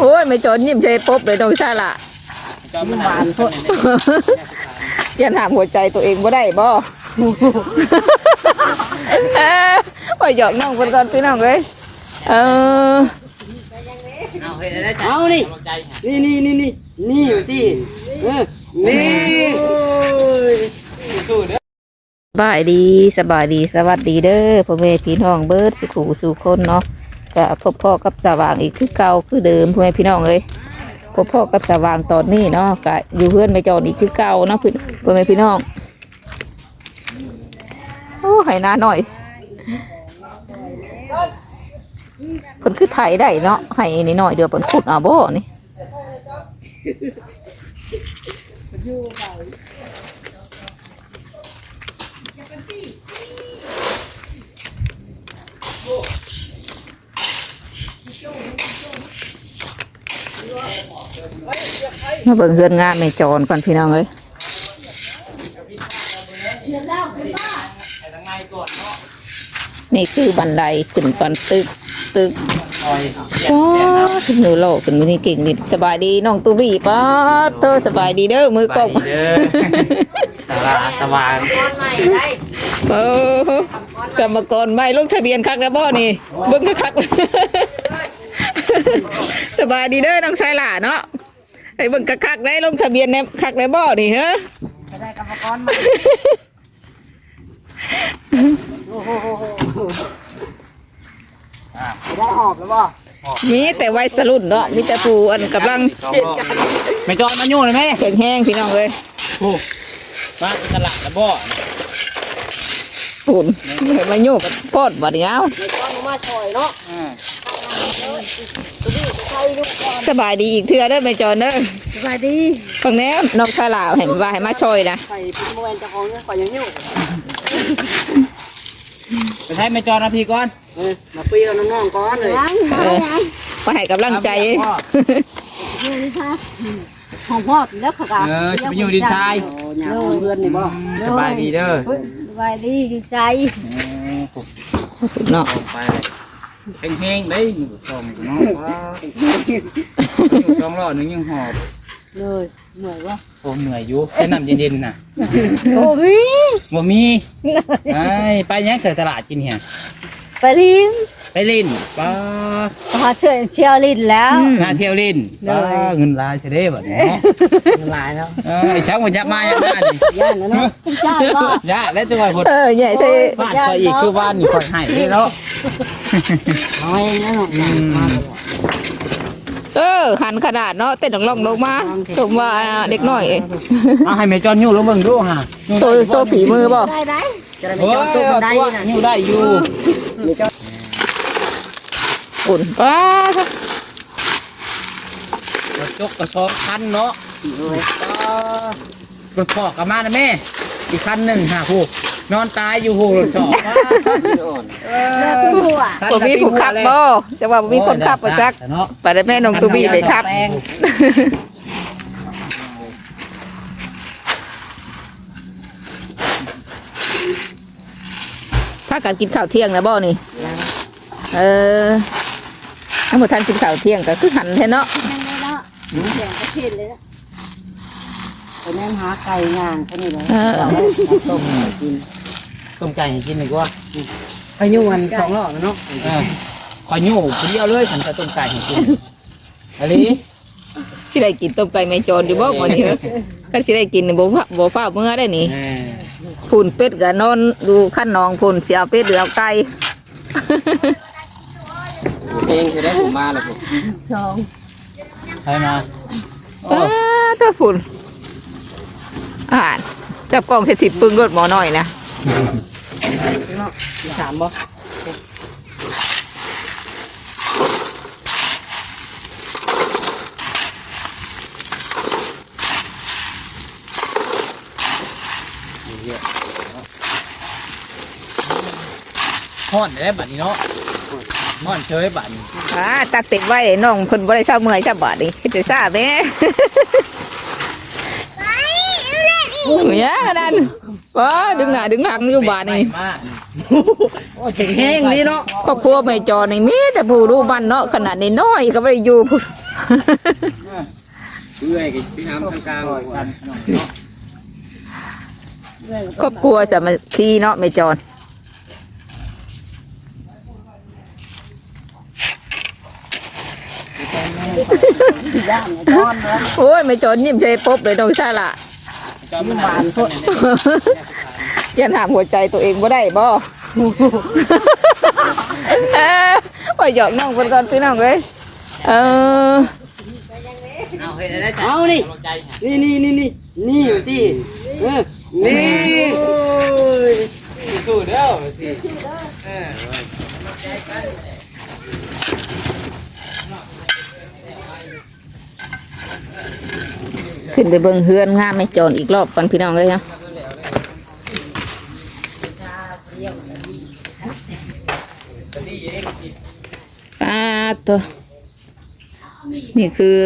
โอ้ยไม่จนยิ้มใจปุ๊บเลยน้องชาละจอมมันหวานพดยันถามหัวใจตัวเองบ่ได้บ่เออปล่อยหยอกน้องเพิ่นก่อนพี่น้องเอ้ยเออเอาเฮ็ดได้จ้ะเอานี่กำลังใจฮะนี่นี่นี่นี่นี่อยู่สิเออนี่สู้เด้อสบายดีสบายดีสวัสดีเด้อพ่อแม่พี่น้องเบิดสุขูสู่คนเนาะ ก็พบพ่อกับสว่างอีกคือเก่าคือเดิมพ่อแม่พี่น้องเอ้ยพบพ่อกับสว่างตอนนี้เนาะก็อยู่เพื่อนไม่จอนอีกคือเก่าเนาะพี่อแม่พี่น้องโอ้ให้หน้าหน่อยคนคือไทยได้เนาะให้นิดหน่อยเดี๋ยวเปินขุดเอาบ่นี่ มาเบิ่งเรือนงานในจอนก่อนพี่น้องเอ้ยให้ทางในก่อนเนาะนี่คือบันไดขึ้นปันตึกตึกคอยเปลี่ยนป้าเปลี่ยนหนูโลกขึ้นวันนี้เก่งนิดสบายดีน้องตูบี้ป้าเธอสบายดีเด้อมือกบสาราสว่างเออกรรมกรไม่ลงทะเบียนคักนะบ่นี่เบิ่งคักสบายดีเด้อน้องชายหล่าเนาะ ไอ้เบิ่งคักๆได้ลงทะเบียนในคักในบ่นี่ฮะจะได้กรรมกรมาโอ้โหได้หอบแล้วบ่มีแต่วัยสรุ่นเนาะมีแต่ผู้อันกำลังสองรอบไม่จอดมาอยู่เลยไหมแข็งแห้งพี่น้องเลยโอ้มาตลาดแล้วบ่ปุ่นเห็นมาโยกกับพอดบัดนี้เอาต้องมาช่วยเนาะ อ่าใครลูกก่อนสบายดีอีกเทื่อเด้อแม่จอนเด้อสวัสดีฟังแนวน้องชายหล่าเห็นว่าให้มาช่วยนะใส่เป็นโมเวนเจ้าของเนี่ยข่อยยังอยู่ไปใช้ไม่จอดนะพี่ก่อนเออมาปีกับน้องๆก่อนเลยเออมาให้กำลังใจของพ่อแล้วเขาก็เออจะไปอยู่ดินทรายโอ้ยเพื่อนนี่บ่สบายดีเด้อสบายดีดีใจเนาะ ลงไปแห้งๆได้อยู่สองเนาะว้าอยู่สองรอบนึงยังหอบเลยเหนื่อยวะโอ้เหนื่อยอยู่แค่น้ำเย็นๆน่ะโอ้ยบ่มีไอ้ไปยังใส่ตลาดกินเหียไปลินไปเล่นป้าพ อเที่ยวเที่ยวลินแล้ว หาเที่ยวเล่นป้าเงินลายจะได้แบบนี้เนาะหลายแล้วเออไอ้ช้างมันยับมายับมานี่ย่านแล้วเนาะจ้าก็ย่าแล้วจะว่าคนเออใหญ่ใช่บ้านคอยอีกคือบ้านนี่คอยให้ได้แล้วเอาเองนะน้องอืมเออหันขนาดเนาะเต้นลงลงมาชมว่าเด็กน้อยเอาให้แม่จอนอยู่แล้วเบิ่งดูฮะโซโซฝีมือบ่ได้ได้จะได้โอ้ไม่ยจอดตุ้มได้ได้นะอยู่ได้อยู่ อุ่นป้ารถจกกระสอบคันเนาะป้ารถพอกลับมานะแม่ อีกคันหนึ่งฮะผู้นอนตายอยู่หูรถจอกเลิกขึ้นหัวผมมีผู้ขับบ่จะว่าบ่มีคนขับบ่จักเนาะไปได้แม่น้องตูบี้ไปขับแปลงถ้ากันกินข้าวเที่ยงนะบ่นี่ เออ ทั้งหมดทานกินข้าวเที่ยงก็คือหันแท้เนาะนั่นเลยเนาะแข่งประเทศเลยนะไปนั่งหาไก่งานแค่นี้เลยเออต้มกินต้มไก่ให้กินดีกว่าไปยุ่งกันสองรอบเนาะเออขออยู่คนเดียวเลยฉันจะต้มไก่ให้กินอะไรสิได้กินต้มไก่แม่โจรอยู่บ่มื้อนี้เด้อคันสิได้กินนี่บ่ฟ้าบ่ฟ้าวเมื่อได้นี่เออพูนเป็ดก็นอนดูขั้นนองพูนสิเอาเป็ดหรือเอาไก่เพ ลงจะได้ผมมาแล้วผมสองใครมาโอ้อ้าตัวพูนอ่านจับกล้องเสถิตปึงรถหมอหน่อยนะเนาะสามบ่ฮ้อนได้บัดนี้เนาะ ฮ้อนเชยบัดนี้อ่าตักเต็มไว้น้องเพิ่นบ่ได้เช้าเมื่อยเช้าบาดนี่เฮ็ดได้ซ่าแม่ไปเล่นอีเนี่ยกระดันว้าดึงหน้าดึงหลังอยู่บ้านนี่มากโอ้แห้งนี่เนาะครอบครัวไม่จอนี่มีแต่ผู้รู้บ้านเนาะขนาดนี้น้อยก็ไม่ได้อยู่พุ่นเอื้อยกับพี่น้ำทางกลางกันครอบครัวสามัคคีเนาะไม่จร ย่างนอนแล้วโอ้ยไม่จรยิ้มใจปบเลยน้องชาละจอมยิ้มบาบานนพพุ่ดนยันถามหัวใจตัวเองบ่ได้บ่เออว่าหยอกน้องเพิ่นก่อนพี่น้องเอ้ยเออเอาเห็นได้จ้ะเอานี่กำลังใจนี่นี่นี่นี่นี่อยู่สิเออนี่สู้เด้อสิเออ ขึ้นไปเบิ่งเฮือนงามไม่จรอีกรอบก่อนพี่น้องเอ้ยนะป้าตัวนี่คือ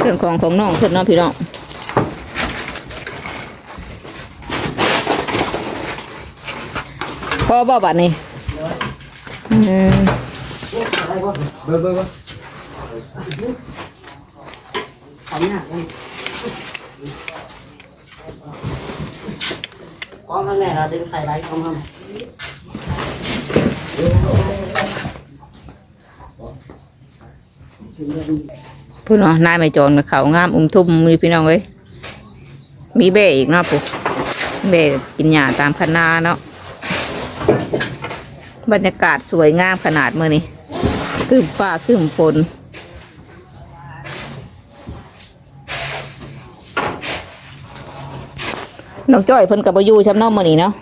เรื่องของของน้องเพิ่นเนาะพี่น้องพอบ่บัดนี้อืม เบิ่งเบิ่งเบิ่งทำหนักเลยก้อนข้างในเราดึงใส่ไรของมันพูดเนาะนายไม่จรกับเขางามอุ้มทุ่มมีพี่น้องเอ้ยมีเบ้อีกเนาะปุ๊เบ้กินหญ้าตามคณาเนาะบรรยากาศสวยงามขนาดเมื่อนี้คืมฟ้าคืมฝน น้องจ้อยเพิ่นกับบอยู่ช้ำเนอกมื่อนี้เนาะ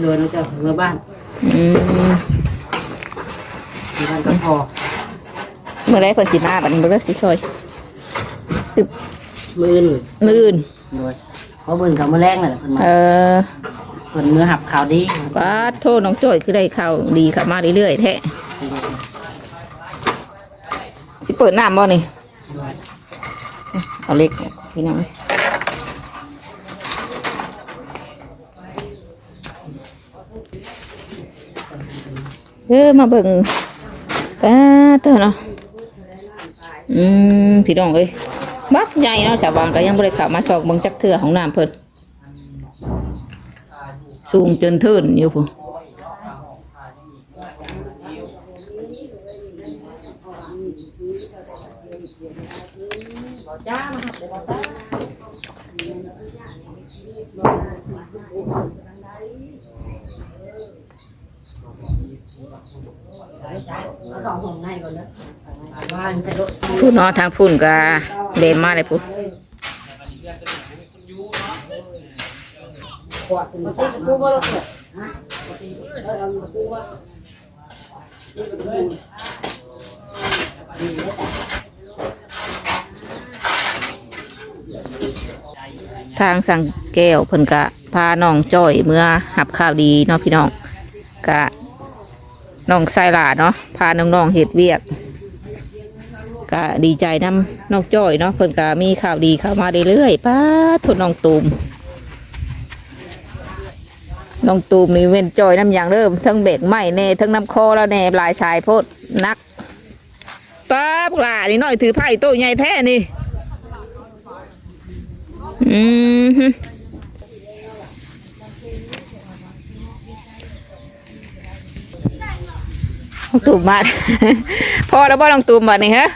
เดินจะเมื่อบ้านอืมที่บ้านก็พอเมื่อไรเพิ่นสิมาบัดนี้บ่เลิกสิซอยมือหนึ่งมื้ออื่นด้วยเขาเบิ่นกับมือแรงเลยเพิ่นมาเออเพิ่นมือหับข่าวดีป้าดโทษน้องจ้อยคือได้ข่าวดีขับมาเรื่อยๆแท้สิเปิดน้ำบ่นี่เอาเล็กพี่น้องเอ อมาเบิ่งป้าดเถอะเนาะอืมพี่น้องเอ้ยบักใหญ่เนาะชาวบ้านก็ยังบ่ได้เข้ามาซอกเบิ่งจักเทื่อของน้ำเพิ่นสูงจนเทินอยู่พุ่น พูดเนาะทางพุ่นก็เบนมาเลยพุ่นกูบ่รู้ทางสังแก้วเพิ่นกะพาน้องจ้อยเมื่อหับข่าวดีเนาะพี่น้องกะน้องไซลาเนาะพาน้องๆเฮ็ดเวียก กะดีใจน้ำนองจ้อยเนาะเพิ่นกะมีข่าวดีเข้ามาเรื่อยๆป้าทนน้องตูมน้องตูมนี่เว้นจ้อยน้ำอย่างเริ่มทั้งเบรกไหมแน่ทั้งน้ำคอแล้วแน่ปลายชายโพดนักป้าพวกหลานี่น้อยถือไผ่โต้ใหญ่แท้นี่อืมฮึลองตูมมา พอแล้วบ่ลองตูมบัดนี่ฮะ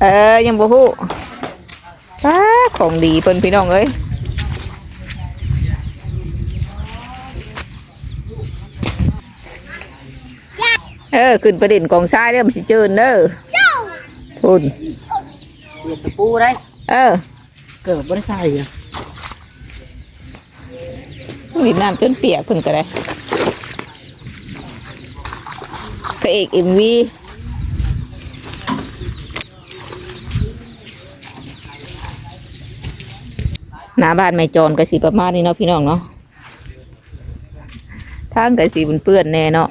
เออ ยังบ่ฮู้ป้าของดีเพิ่นพี่น้องเอ้ยเออ ขึ้นประเด็นกองทรายเด้อมันสิเจินเด้อทุนเหยียบตะปูได้เออ เกิดบ่ได้ใส่อะวิดน้ำจนเปียกเพิ่นก็ได้พระเอกเอ็มวี หน้าบ้านไม่จรก็สีประมาณนี้เนาะพี่น้องเนาะทางก็สีเปื้อนแน่เนาะ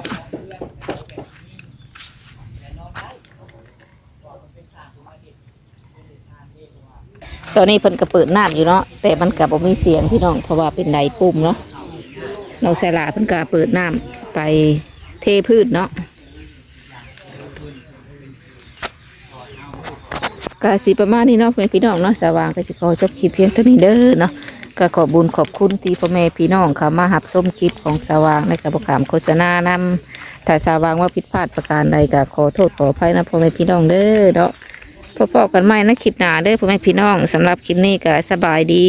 ตอนนี้เพิ่นก็เปิดน้ำอยู่เนาะแต่มันก็บ่มีเสียงพี่น้องเพราะว่าเป็นไดปุ่มเนาะน้องสลาเพิ่นก็เปิดน้ำไปเทพืชเนาะ กาสีประมาณนี้เนาะพ่อแม่พี่น้องเนาะสว่างก็สิขอจบคลิปเพียงเท่านี้เด้อเนาะก็ขอบุญขอบคุณที่พ่อแม่พี่น้องเขามาหับส้มคลิปของสว่างในกระบอกขามโฆษณานำถ้าสว่างว่าผิดพลาดประการใดก็ขอโทษขออภัยนะพ่อแม่พี่น้องเด้อเนาะพบกันใหม่นะคลิปหนาเด้อพ่อแม่พี่น้องสำหรับคลิปนี้ก็สบายดี